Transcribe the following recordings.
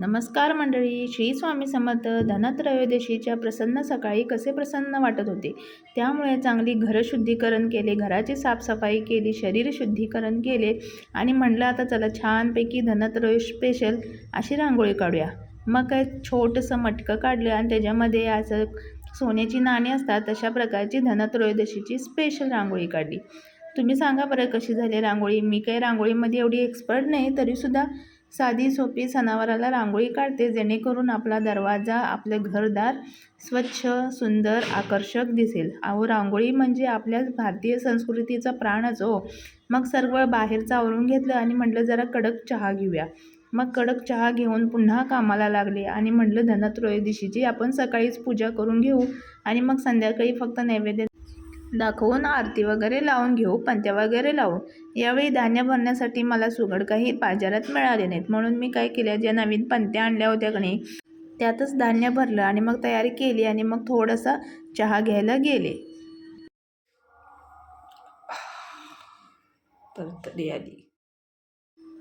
नमस्कार मंडळी श्री स्वामी समर्थ धनत्रयोदशीच्या प्रसन्न सकाळी कसे प्रसन्न वाटत होते? त्यामुळे चांगली घरशुद्धीकरण केले घराची साफसफाई केली शरीर शुद्धीकरण केले आणि म्हणलं आता चला छानपैकी धनत्रयोदशी स्पेशल अशी रांगोळी काढूया. मग काय छोटंसं मटकं काढलं आणि त्याच्यामध्ये असं सोन्याची नाणी असतात तशा प्रकारची धनत्रयोदशीची स्पेशल रांगोळी काढली. तुम्ही सांगा बरं कशी झाली रांगोळी? मी काही रांगोळीमध्ये एवढी एक्सपर्ट नाही तरीसुद्धा साधी सोपी सणावाराला रांगोळी काढते जेणेकरून आपला दरवाजा आपलं घरदार स्वच्छ सुंदर आकर्षक दिसेल. अहो रांगोळी म्हणजे आपल्या भारतीय संस्कृतीचा प्राणच हो मग सर्व बाहेरचं आवरून घेतलं आणि म्हटलं जरा कडक चहा घेऊया. मग कडक चहा घेऊन पुन्हा कामाला लागले आणि म्हटलं धनत्रयोदशीची आपण सकाळीच पूजा करून घेऊ आणि मग संध्याकाळी फक्त नैवेद्य दाखवून आरती वगैरे लावून घेऊ पंत्या वगैरे लावू. यावेळी धान्य भरण्यासाठी मला सुगड काही बाजारात मिळाले नाहीत. म्हणून मी काय केल्या ज्या नवीन पंत्या आणल्या होत्या का नाही त्यातच धान्य भरलं आणि मग तयारी केली आणि मग थोडासा चहा घ्यायला गेले. आली.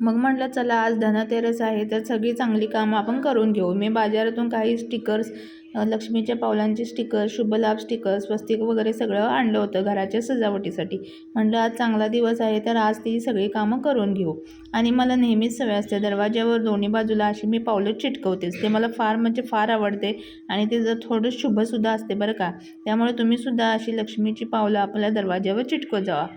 मग म्हटलं चला आज धनतेरस आहे तर सगळी चांगली कामं आपण करून घेऊ. मी बाजारातून काही स्टिकर्स लक्ष्मीच्या पावलांचे स्टिकर शुभलाभ स्टिकर स्वस्तिक वगैरे सगळं आणलं होतं घराच्या सजावटीसाठी. म्हटलं आज चांगला दिवस आहे तर आज ती सगळी कामं करून घेऊ. आणि मला नेहमीच सवय असते दरवाज्यावर दोन्ही बाजूला अशी मी पावलं चिटकवतेच. ते मला फार म्हणजे फार आवडते आणि ते जर थोडं शुभसुद्धा असते बरं का. त्यामुळे तुम्हीसुद्धा अशी लक्ष्मीची पावलं आपल्या दरवाज्यावर चिटकवत जावा.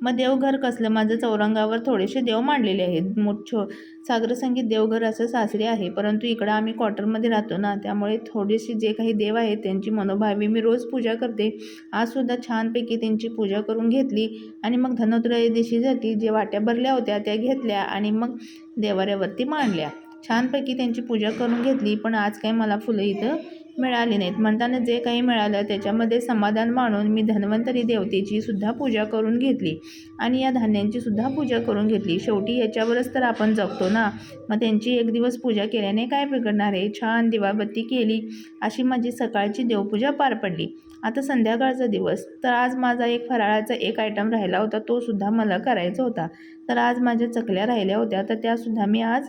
मग देवघर कसलं? माझं चौरंगावर थोडेसे देव मांडलेले आहेत. मोठं सागरसंगीत देवघर असं सासरे आहे. परंतु इकडं आम्ही क्वार्टरमध्ये राहतो ना त्यामुळे थोडेसे जे काही देव आहेत त्यांची मनोभावी मी रोज पूजा करते. आजसुद्धा छानपैकी त्यांची पूजा करून घेतली आणि मग धनत्रयोदशीसाठी जे वाट्या भरल्या होत्या त्या घेतल्या आणि मग देवाऱ्यावरती मांडल्या. छानपैकी त्यांची पूजा करून घेतली पण आज काय मला फुलं इथं मिळाली नाहीत. म्हणताना जे काही मिळालं त्याच्यामध्ये समाधान मानून मी धन्वंतरी देवतेची सुद्धा पूजा करून घेतली. आणि या धान्यांची सुद्धा पूजा करून घेतली. शेवटी याच्यावरच तर आपण जगतो ना. मग त्यांची एक दिवस पूजा केल्याने काय बिघडणार आहे? छान दिवाबत्ती केली. अशी माझी सकाळची देवपूजा पार पडली. आता संध्याकाळचा दिवस. तर आज माझा एक फराळाचा एक आयटम राहिला होता. तो सुद्धा मला करायचा होता. तर आज माझ्या चकल्या राहिल्या होत्या. तर त्यासुद्धा मी आज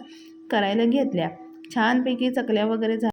करायला घेतल्या. छानपैकी चकल्या वगैरे झाल्या.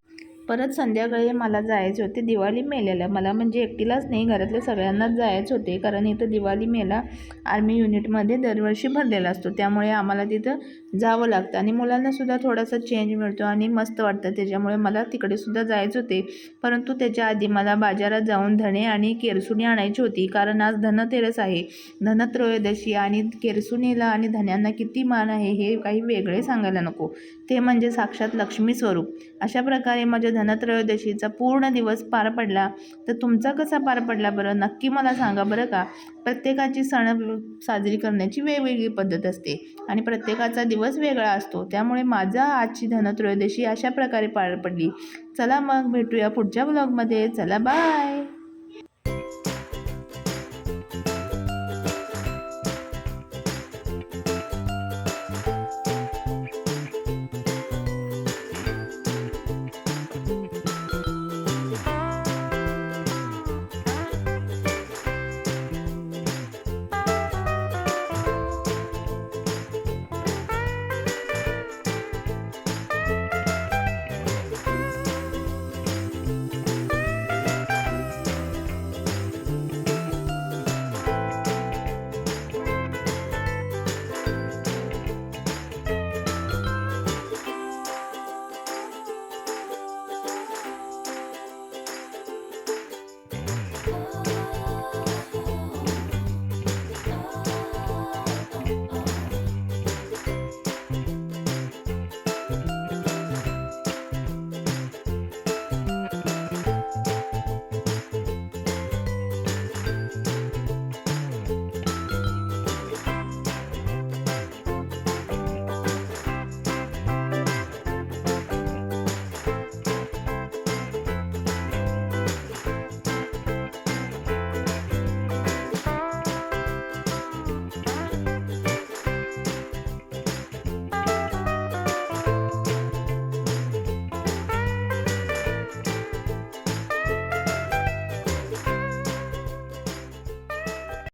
परत संध्याकाळी मला जायचे होते दिवाळी मेल्याला मला म्हणजे एकटीलाच नाही घरातल्या सगळ्यांनाच जायचे होते कारण इथं दिवाळी मेला आर्मी युनिटमध्ये दरवर्षी भरलेला असतो. त्यामुळे आम्हाला तिथं जावं लागतं आणि मुलांनासुद्धा थोडासा चेंज मिळतो आणि मस्त वाटतं. त्याच्यामुळे मला तिकडेसुद्धा जायचं होते. परंतु त्याच्या आधी मला बाजारात जाऊन धणे आणि केरसुणी आणायची होती कारण आज धनतेरस आहे. धनत्रयोदशी आणि केरसुणीला आणि धन्यांना किती मान आहे हे काही वेगळे सांगायला नको. ते म्हणजे साक्षात लक्ष्मी स्वरूप. अशा प्रकारे माझ्या धनत्रयोदशीचा पूर्ण दिवस पार पडला तर तुमचा कसा पार पडला बरं? नक्की मला सांगा बरं का? प्रत्येकाची सण साजरी करण्याची वेगवेगळी पद्धत असते आणि प्रत्येकाचा दिवस वेगळा असतो. त्यामुळे माझा आजची धनत्रयोदशी अशा प्रकारे पार पडली. चला मग भेटूया पुढच्या ब्लॉगमध्ये चला बाय